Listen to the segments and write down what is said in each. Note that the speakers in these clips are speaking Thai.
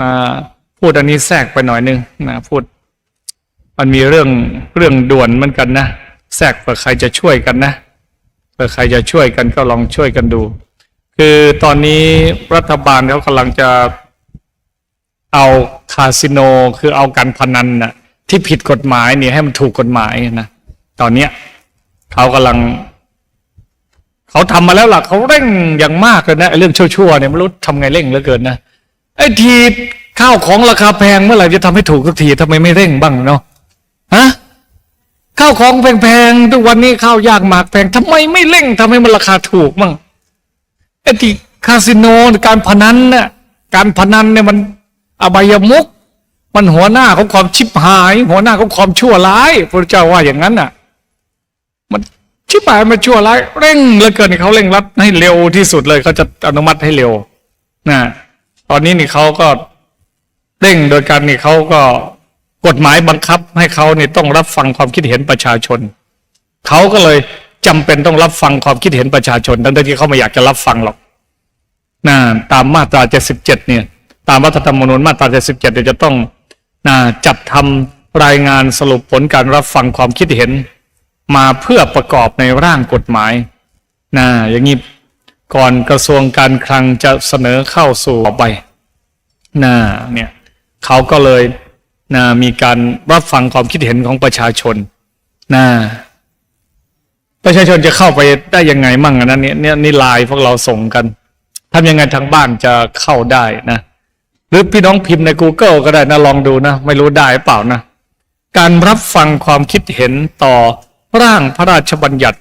มาพูดอันนี้แทรกไปหน่อยนึงนะพูด มันมีเรื่องเรื่องด่วนเหมือนกันนะแทรกเผื่อใครจะช่วยกันนะเผื่อใครจะช่วยกันก็ลองช่วยกันดู คือตอนนี้รัฐบาลเขากำลังจะเอาคาสิโนคือเอาการพนันน่ะที่ผิดกฎหมายเนี่ยให้มันถูกกฎหมายนะตอนเนี้ยเขากำลัง เขาทำมาแล้วล่ะเขาเร่งอย่างมากเลยนะเรื่องชั่วๆเนี่ยไม่รู้ทำไงเร่งเหลือเกินนะ ไอ้ทีข้าวของราคาแพงเมื่อไหร่จะทำให้ถูกสักทีทำไมไม่เร่งบ้างเนาะฮะข้าวของแพงๆทุกวันนี้ข้าวยากหมากแพงทำไมไม่เร่งทำให้มันราคาถูกบ้างไอ้ที่คาสิโนการพนันเนี่ยการพนันเนี่ยมันอบายมุก มันหัวหน้าของความชิบหาย หัวหน้าของความชั่วร้ายพระเจ้าว่าอย่างนั้นน่ะ มันชิบหายมันชั่วร้าย เร่งเหลือเกินเขาเร่งรัดให้เร็วที่สุดเลยเขาจะอนุมัติให้เร็วนะ ตอนนี้นี่เขาก็เร่งโดยการนี่เขาก็กฎหมายบังคับให้เขาเนี่ต้องรับฟังความคิดเห็นประชาชนเขาก็เลยจำเป็นต้องรับฟังความคิดเห็นประชาชนทั้งที่เขาไม่อยากจะรับฟังหรอกนะตามมาตรา 77 เนี่ย ตามรัฐธรรมนูญมาตรา 77 เนี่ยจะต้องนะจัดทำรายงานสรุปผลการรับฟังความคิดเห็น มาเพื่อประกอบในร่างกฎหมายนะอย่างนี้ ก่อนกระทรวงการคลังจะเสนอเข้าสู่ต่อไปนะเนี่ยเขาก็เลยนะมีการรับฟังความคิดเห็นของประชาชนนะประชาชนจะเข้าไปได้ยังไงมั่งอันนั้นเนี่ยเนี่ยนี่ไลน์พวกเราส่งกันทำยังไงทางบ้านจะเข้าได้นะ หรือพี่น้องพิมพ์ใน Google ก็ได้นะลองดูนะ ไม่รู้ได้เปล่านะ การรับฟังความคิดเห็นต่อร่างพระราชบัญญัติ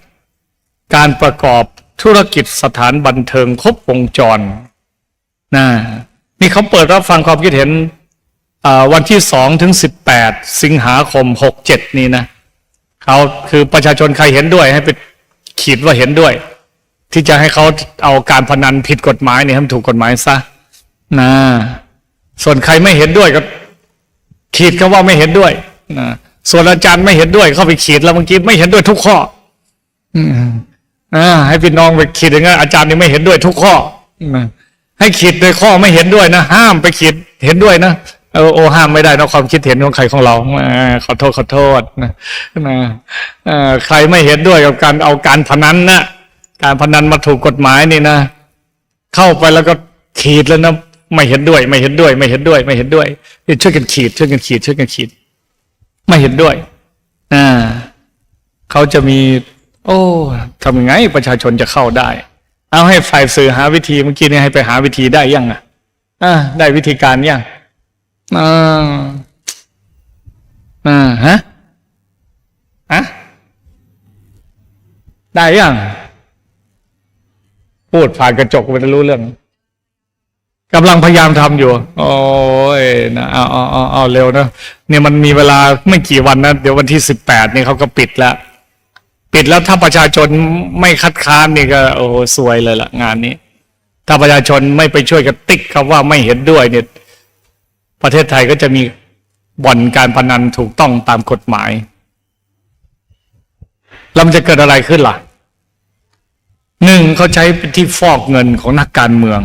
การประกอบ ธุรกิจสถานบันเทิงครบวงจรนะนี่เขาเปิดรับฟังความคิดเห็นวันที่สองถึงสิบแปดสิงหาคมหกเจ็ดนี้นะเขาคือประชาชนใครเห็นด้วยให้ไปขีดว่าเห็นด้วย ที่จะให้เขาเอาการพนันผิดกฎหมายเนี่ยให้มันถูกกฎหมายซะนะส่วนใครไม่เห็นด้วยก็ ขีดคำว่าไม่เห็นด้วยนะส่วนอาจารย์ไม่เห็นด้วยเข้าไปขีดแล้วเมื่อกี้ไม่เห็นด้วยทุกข้อ อืม อให้พี่น้องไปขีดอย่างนั้นอาจารย์นี่ไม่เห็นด้วยทุกข้อนะให้ขีดในข้อไม่เห็นด้วยนะ ห้ามไปขีดเห็นด้วยนะเออโอห้ามไม่ได้นะความคิดเห็นของใครของเราขอโทษขอโทษนะนะใครไม่เห็นด้วยกับการเอาการพนันนะการพนันมาถูกกฎหมายนี่นะ เข้าไปแล้วก็ขีดแล้วนะไม่เห็นด้วย ไม่เห็นด้วย ไม่เห็นด้วย ไม่เห็นด้วยช่วยกันขีดช่วยกันขีดช่วยกันขีด ไม่เห็นด้วยอ่าเขาจะมี โอ้ทำยังไงประชาชนจะเข้าได้ เอาให้ฝ่ายสื่อหาวิธีเมื่อกี้นี้ให้ไปหาวิธีได้ยังอะอ่าได้วิธีการยังอ่าอ่าฮะฮะได้ยังพูดผ่านกระจกไปจะรู้เรื่องกำลังพยายามทำอยู่ โอ้ยนะเอาเอาเอาเอาเร็วนะเนี่ยมันมีเวลาไม่กี่วันนะ เดี๋ยววันที่สิบแปดนี่เขาก็ปิดแล้ว ปิดแล้วถ้าประชาชนไม่คัดค้านนี่ก็โอ้โหซวยเลยล่ะงานนี้ ถ้าประชาชนไม่ไปช่วยกันติ๊กคำว่าไม่เห็นด้วยเนี่ย ประเทศไทยก็จะมีบ่อนการพนันถูกต้องตามกฎหมายแล้วมันจะเกิดอะไรขึ้นล่ะหนึ่งเขาใช้เป็นที่ฟอกเงินของนักการเมือง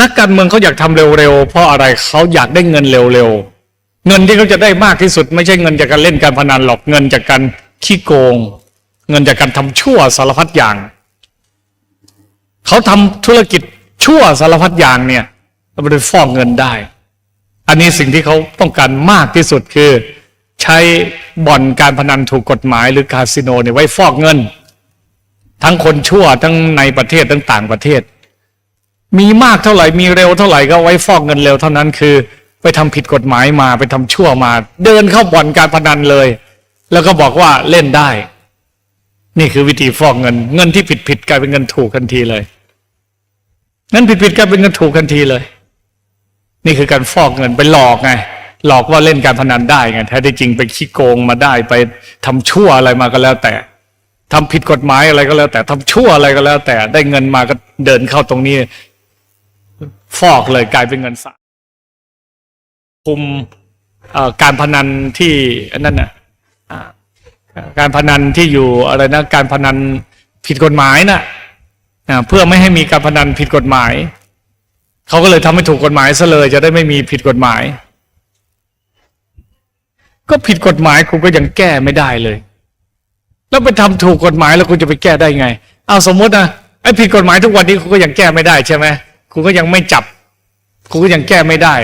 นักการเมืองเขาอยากทำเร็วๆเพราะอะไรเขาอยากได้เงินเร็วๆเงินที่เขาจะได้มากที่สุด ไม่ใช่เงินจากการเล่นการพนันหรอกเงินจากการขี้โกง เงินจากการทำชั่วสารพัดอย่าง เขาทำธุรกิจชั่วสารพัดอย่างเนี่ยเราไปฟอกเงินได้ อันนี้สิ่งที่เขาต้องการมากที่สุดคือ ใช้บ่อนการพนันถูกกฎหมายหรือคาสิโนเนี่ยไว้ฟอกเงิน ทั้งคนชั่วทั้งในประเทศทั้งต่างประเทศ มีมากเท่าไหร่มีเร็วเท่าไหร่ก็ไว้ฟอกเงินเร็วเท่านั้นคือ ไปทำผิดกฎหมายมาไปทำชั่วมา เดินเข้าบ่อนการพนันเลย แล้วก็บอกว่าเล่นได้ นี่คือวิธีฟอกเงิน เงินที่ผิดผิดๆกลายเป็นเงินถูกทันทีเลยเงินผิดผิดๆกลายเป็นเงินถูกทันทีเลย นี่คือการฟอกเงินไปหลอกไงหลอกว่าเล่นการพนันได้ไงแท้ที่จริงไปขี้โกงมาได้ไปทำชั่วอะไรมาก็แล้วแต่ทำผิดกฎหมายอะไรก็แล้ว แต่ทำชั่วอะไรก็แล้ว แต่ได้เงินมาก็เดินเข้าตรงนี้ ฟอกเลยกลายเป็นเงินสะคุมการพนันที่นั่นน่ะ การพนันที่อยู่อะไรนะการพนันผิดกฎหมายน่ะอ่าเพื่อไม่ให้มีการพนันผิดกฎหมาย เขาก็เลยทำให้ถูกกฎหมายซะเลย จะได้ไม่มีผิดกฎหมาย ก็ผิดกฎหมายคุณก็ยังแก้ไม่ได้เลย แล้วไปทำถูกกฎหมายแล้วคุณจะไปแก้ได้ไง เอาสมมตินะไอ้ผิดกฎหมายทุกวันนี้คุณก็ยังแก้ไม่ได้ใช่ไหมคุณก็ยังไม่จับ คุณก็ยังแก้ไม่ได้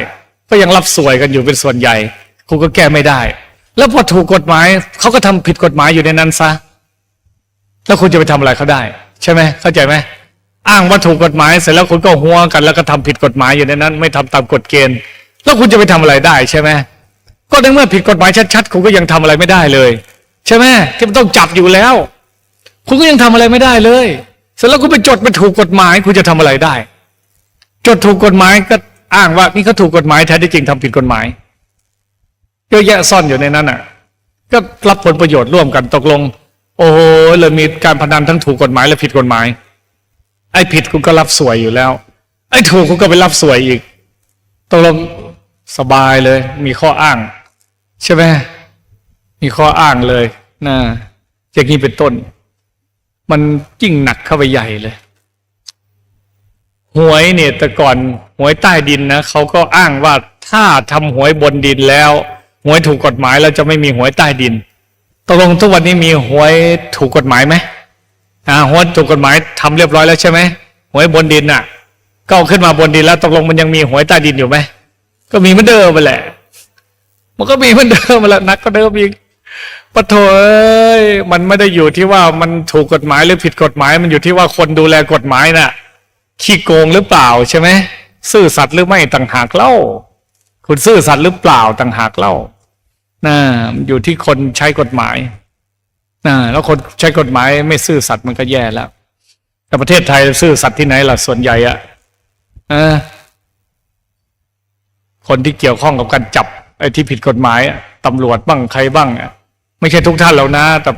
ก็ยังรับสวยกันอยู่เป็นส่วนใหญ่ คุณก็แก้ไม่ได้ แล้วพอถูกกฎหมายเขาก็ทำผิดกฎหมายอยู่ในนั้นซะ แล้วคุณจะไปทำอะไรเขาได้ ใช่ไหมเข้าใจไหมอ้างว่าถูกกฎหมายเสร็จแล้วคุณก็หัวกัน แล้วก็ทำผิดกฎหมายอยู่ในนั้น ไม่ทำตามกฎเกณฑ์ แล้วคุณจะไปทำอะไรได้ใช่ไหมก็ในเมื่อผิดกฎหมายชัดๆคุณก็ยังทำอะไรไม่ได้เลย ใช่ไหมที่มันต้องจับอยู่แล้ว คุณก็ยังทำอะไรไม่ได้เลย เสร็จแล้วคุณไปจดไปถูกกฎหมาย คุณจะทำอะไรได้ จดถูกกฎหมายก็อ้างว่านี่เขาถูกกฎหมายแท้ที่จริงทำผิดกฎหมาย ยอะแยะซ่อนอยู่ในนั้นอะ ก็รับผลประโยชน์ร่วมกันตกลง โอ้โหเลยมีการพนันทั้งถูกกฎหมายและผิดกฎหมาย ไอ้ผิดคุณก็รับสวยอยู่แล้ว ไอ้ถูกคุณก็ไปรับสวยอีกตกลงสบายเลย มีข้ออ้าง ใช่ไหมมีข้ออ้างเลยนะอย่างนี้เป็นต้น มันยิ่งหนักเข้าไปใหญ่เลยหวยเนี่ยแต่ก่อนหวยใต้ดินนะเขาก็อ้างว่าถ้าทำหวยบนดินแล้ว หวยถูกกฎหมายเราจะไม่มีหวยใต้ดินตกลงทุกวันนี้มีหวยถูกกฎหมายไหมอ่าหวยถูกกฎหมายทำเรียบร้อยแล้วใช่ไหมหวยบนดินน่ะก็เอาขึ้นมาบนดินแล้วตกลงมันยังมีหวยใต้ดินอยู่ไหมก็มีเหมือนเดิมไปแหละ มันก็มีเหมือนเดิมมาแล้วนักก็เดิมอีกปะโถเอ้ยมันไม่ได้อยู่ที่ว่ามันถูกกฎหมายหรือผิดกฎหมาย มันอยู่ที่ว่าคนดูแลกฎหมายน่ะขี้โกงหรือเปล่าใช่ไหมซื่อสัตย์หรือไม่ต่างหากเล่า คุณซื่อสัตย์หรือเปล่าต่างหากเล่า นะอยู่ที่คนใช้กฎหมายนะแล้วคนใช้กฎหมายไม่ซื่อสัตย์มันก็แย่แล้ว แต่ประเทศไทยซื่อสัตย์ที่ไหนล่ะส่วนใหญ่อะออคนที่เกี่ยวข้องกับการจับไอ้ที่ผิดกฎหมายตำรวจบ้างใครบ้างอะไม่ใช่ทุกท่านแล้วนะ แต่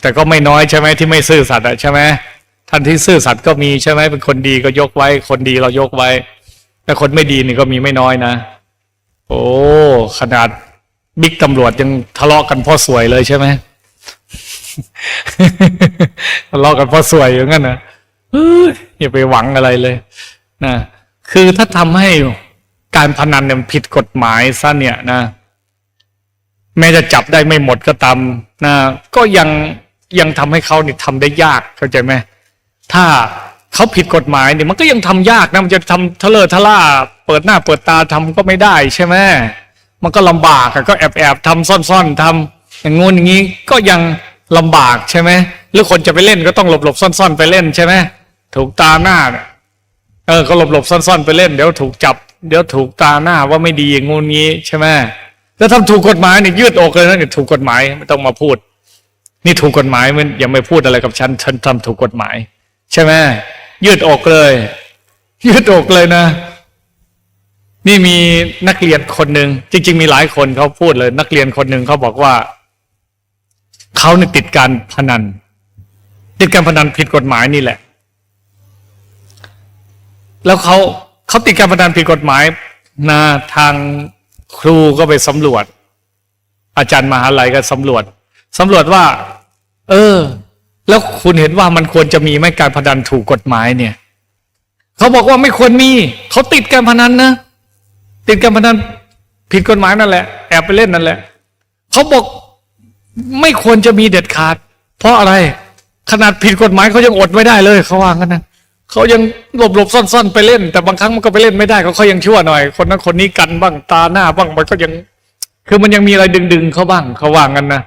แต่ก็ไม่น้อยใช่ไหมที่ไม่ซื่อสัตย์อะใช่ไหมท่านที่ซื่อสัตย์ก็มีใช่ไหมเป็นคนดีก็ยกไว้ คนดีเรายกไว้ แต่คนไม่ดีนี่ก็มีไม่น้อยนะ โอ้ขนาด บิ๊กตำรวจยังทะเลาะกันพ่อสวยเลยใช่ไหมทะเลาะกันพ่อสวยอย่างนั้นนะเฮ้ยอย่าไปหวังอะไรเลยนะคือถ้าทำให้การพนันเนี่ยผิดกฎหมายซะเนี่ยนะ แม้จะจับได้ไม่หมดก็ตามนะ ก็ยังยังทำให้เขาเนี่ยทำได้ยากเข้าใจไหมถ้าเขาผิดกฎหมายเนี่ยมันก็ยังทำยากนะมันจะทำทะเลอะทะล่าเปิดหน้าเปิดตาทำก็ไม่ได้ใช่ไหม มันก็ลำบากก็แอบแอบทำซ่อนๆทำอย่างงู้นอย่างนี้ก็ยังลำบากใช่ไหมหรือคนจะไปเล่นก็ต้องหลบหลบๆซ่อนๆไปเล่นใช่ไหมถูกตาหน้าเนี่ยเออก็หลบหลบๆซ่อนๆไปเล่นเดี๋ยวถูกจับ เดี๋ยวถูกตาหน้าว่าไม่ดีอย่างงู้นงี้ใช่ไหมแล้วทำถูกกฎหมายเนี่ยยืดอกเลยนะเนี่ยถูกกฎหมายไม่ต้องมาพูด นี่ถูกกฎหมายมันอย่าไม่พูดอะไรกับฉันฉันทำถูกกฎหมาย ใช่ไหมยืดอกเลย ยืดอกเลยนะ นี่มีนักเรียนคนหนึ่งจริง ๆ มีหลายคนเขาพูดเลย นักเรียนคนหนึ่งเขาบอกว่าเขาเนี่ยติดการพนัน ติดการพนันผิดกฎหมายนี่แหละ แล้วเขาเขาติดการพนันผิดกฎหมายนะทางครูก็ไปสำรวจ อาจารย์มหาลัยก็สำรวจสำรวจว่า เออ แล้วคุณเห็นว่ามันควรจะมีไหมการพนันถูกกฎหมายเนี่ยเขาบอกว่าไม่ควรมีเขาติดการพนันนะ ติดการพนันผิดกฎหมายนั่นแหละแอบไปเล่นนั่นแหละเขาบอกไม่ควรจะมีเด็ดขาด เพราะอะไร ขนาดผิดกฎหมายเขายังอดไม่ได้เลยเขาว่างกันนะเขายังหลบหลบๆซ่อนๆไปเล่น แต่บางครั้งมันก็ไปเล่นไม่ได้เขาเขายังชั่วหน่อย คนนั้นคนนี้กันบ้างตาหน้าบ้างมันก็ยัง คือมันยังมีอะไรดึงๆเขาบ้างเขาว่างกันนะ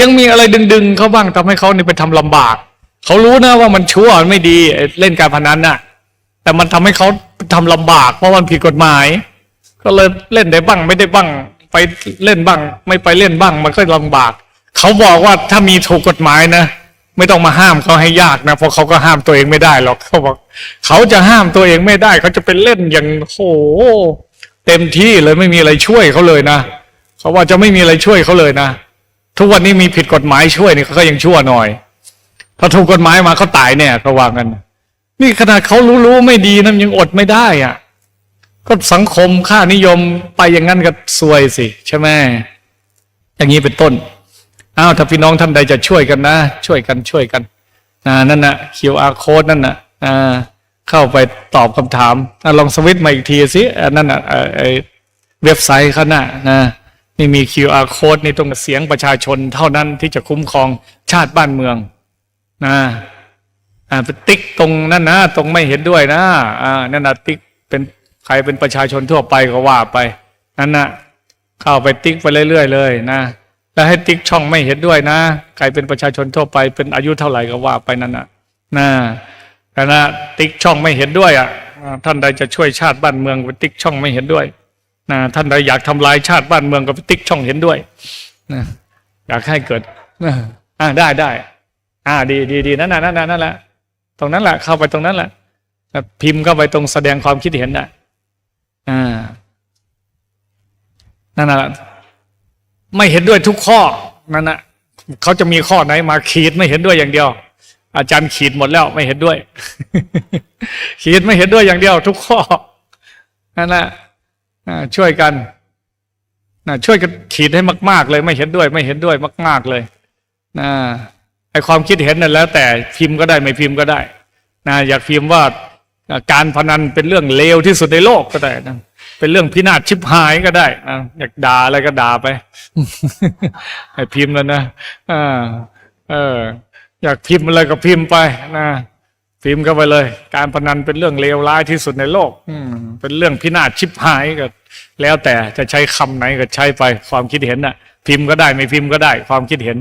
ยังมีอะไรดึงๆเขาบ้างทำให้เขานี่ไปทำลำบากเขารู้นะว่ามันชั่วไม่ดีเล่นการพนันน่ะ แต่มันทำให้เขาทำลำบากเพราะมันผิดกฎหมาย ก็เลยเล่นได้บ้างไม่ได้บ้าง ไปเล่นบ้าง ไม่ไปเล่นบ้าง มันก็ลำบาก เขาบอกว่าถ้ามีถูกกฎหมายนะไม่ต้องมาห้ามเขาให้ยากนะเพราะเขาก็ห้ามตัวเองไม่ได้หรอกเขาบอก เขาจะห้ามตัวเองไม่ได้ เขาจะเป็นเล่นอย่างโหเต็มที่เลยไม่มีอะไรช่วยเขาเลยนะเขาว่าจะไม่มีอะไรช่วยเขาเลยนะทุกวันนี้มีผิดกฎหมายช่วยนี่เขาก็ยังชั่วหน่อยถ้าถูกกฎหมายมาเขาตายแน่เขาว่ากัน นี่ขนาดเขารู้ๆไม่ดีนะยังอดไม่ได้อะ ก็สังคมค่านิยมไปอย่างนั้นก็ซวยสิ ใช่ไหมอย่างนี้เป็นต้นอ้าวถ้าพี่น้องท่านใดจะช่วยกันนะ ช่วยกันช่วยกันนั่นนะ QR code นั่นนะอ่าเข้าไปตอบคำถามอลองสวิตช์มาอีกทีสิอันนั่นอะเว็บไซต์เขาน่ะนะนี่มี QR code นี่ตรงเสียงประชาชนเท่านั้นที่จะคุ้มครองชาติบ้านเมืองนะอ่าไปติ๊กตรงนั้นนะ ตรงไม่เห็นด้วยนะอ่านั่นนะติ๊กเป็น ใครเป็นประชาชนทั่วไปก็ว่าไป นั่นนะเข้าไปติ๊กไปเรื่อยๆเลยนะแล้วให้ติ๊กช่องไม่เห็นด้วยนะ ใครเป็นประชาชนทั่วไปเป็นอายุเท่าไหร่ก็ว่าไปนั่นนะนะแต่นะติ๊กช่องไม่เห็นด้วยอะอ่าท่านใดจะช่วยชาติบ้านเมืองก็ติ๊กช่องไม่เห็นด้วยนะท่านใดอยากทำลายชาติบ้านเมืองก็ไปติ๊กช่องเห็นด้วยนะอยากให้เกิดนะอ่าได้ได้อ่าดีดีดีนั่นน่ะนั่นน่ะนั่นแหละตรงนั้นแหละเข้าไปตรงนั้นแหละพิมพ์เข้าไปตรงแสดงความคิดเห็นน่ะ อ่านั่นน่ะไม่เห็นด้วยทุกข้อนั่นนะเขาจะมีข้อไหนมาขีดไม่เห็นด้วยอย่างเดียว อาจารย์ขีดหมดแล้วไม่เห็นด้วย ขีดไม่เห็นด้วยอย่างเดียว ทุกข้อนั่นแหละช่วยกันนะช่วยกันขีดให้มาก ๆ เลยไม่เห็นด้วย ไม่เห็นด้วยมาก ๆเลยนะไอความคิดเห็นนั่นแล้ว แต่พิมพ์ก็ได้ไม่พิมพ์ก็ได้นะอยากพิมพ์ว่า การพนันเป็นเรื่องเลวที่สุดในโลกก็ได้นะเป็นเรื่องพินาศชิบหายก็ได้นะอยากด่าอะไรก็ด่าไปให้พิมพ์แล้วนะอ่าเออ อยากพิมพ์อะไรก็พิมพ์ไปนะพิมพ์เข้าไปเลย การพนันเป็นเรื่องเลวร้ายที่สุดในโลก อืมเป็นเรื่องพินาศชิบหายก็ แล้วแต่จะใช้คำไหนก็ใช้ไป ความคิดเห็นน่ะ พิมพ์ก็ได้ไม่พิมพ์ก็ได้ ความคิดเห็น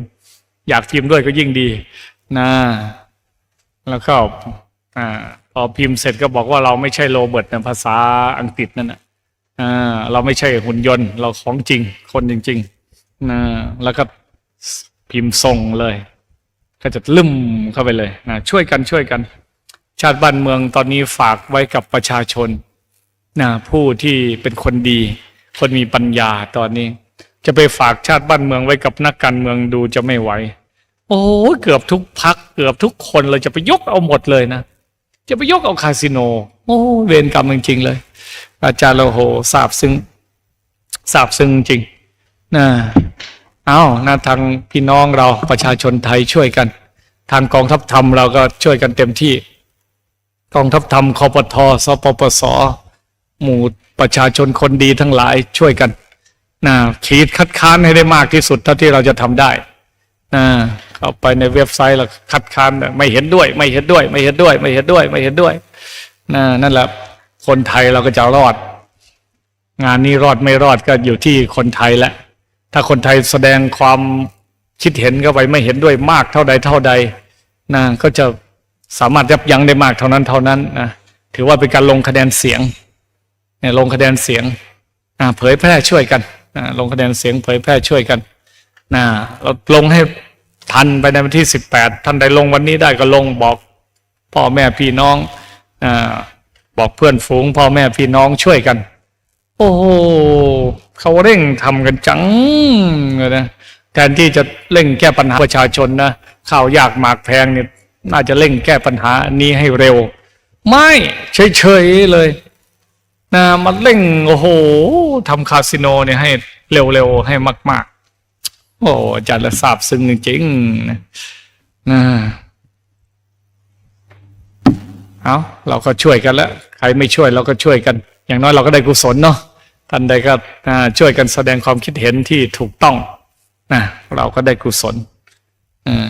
อยากพิมพ์ด้วยก็ยิ่งดี นะ แล้วก็อ่า พอพิมพ์เสร็จก็บอกว่าเราไม่ใช่โรเบิร์ตนะภาษาอังกฤษนั่นนะเราไม่ใช่หุ่นยนต์ เราของจริง คนจริงๆนะแล้วก็พิมพ์ส่งเลย ก็จะลืมเข้าไปเลยนะช่วยกันช่วยกัน ชาติบ้านเมืองตอนนี้ฝากไว้กับประชาชนนะผู้ที่เป็นคนดี คนมีปัญญาตอนนี้ จะไปฝากชาติบ้านเมืองไว้กับนักการเมืองดูจะไม่ไหว โอ้เกือบทุกพักเกือบทุกคนเลยจะไปยกเอาหมดเลยนะ จะไปยกเอาคาสิโน โอ้เวรกรรมจริงๆเลย อาจารย์เราโหทราบซึ้งทราบซึ้งจริงนะเอานะทางพี่น้องเราประชาชนไทยช่วยกัน ทางกองทัพธรรมเราก็ช่วยกันเต็มที่ กองทัพธรรมคอปทสปปส หมู่ประชาชนคนดีทั้งหลายช่วยกันนะขีดคัดค้านให้ได้มากที่สุดเท่าที่เราจะทำได้นะ เข้าไปในเว็บไซต์แล้วคัดค้านไม่เห็นด้วย ไม่เห็นด้วย ไม่เห็นด้วย ไม่เห็นด้วย ไม่เห็นด้วยนะนั่นแหละคนไทยเราก็จะรอด งานนี้รอดไม่รอดก็อยู่ที่คนไทยแหละถ้าคนไทยแสดงความคิดเห็นเข้าไปไม่เห็นด้วยมากเท่าใดเท่าใดนะก็จะสามารถยับยั้งได้มากเท่านั้นเท่านั้นนะถือว่าเป็นการลงคะแนนเสียงเนี่ยลงคะแนนเสียงอ่าเผยแพร่ช่วยกันอ่าลงคะแนนเสียงเผยแพร่ช่วยกันนะเราลงให้ ทันไปในวันที่สิบแปดท่านใดลงวันนี้ได้ก็ลงบอกพ่อแม่พี่น้องอ่าบอกเพื่อนฝูงพ่อแม่พี่น้องช่วยกัน โอ้โหเขาเร่งทำกันจังเลยนะแทนที่จะเร่งแก้ปัญหาประชาชนนะข้าวยากหมากแพงเนี่ยน่าจะเร่งแก้ปัญหานี้ให้เร็ว ไม่เฉยๆเลยนะมันเร่งโอ้โหทำคาสิโนเนี่ยให้เร็วๆให้มาก โอ้อาจารย์ละทราบซึ้งจริงๆนะนะเอาเราก็ช่วยกันแล้ว ใครไม่ช่วยเราก็ช่วยกัน อย่างน้อยเราก็ได้กุศลเนาะท่านใดก็ช่วยกันแสดงความคิดเห็นที่ถูกต้องนะเราก็ได้กุศลอ่า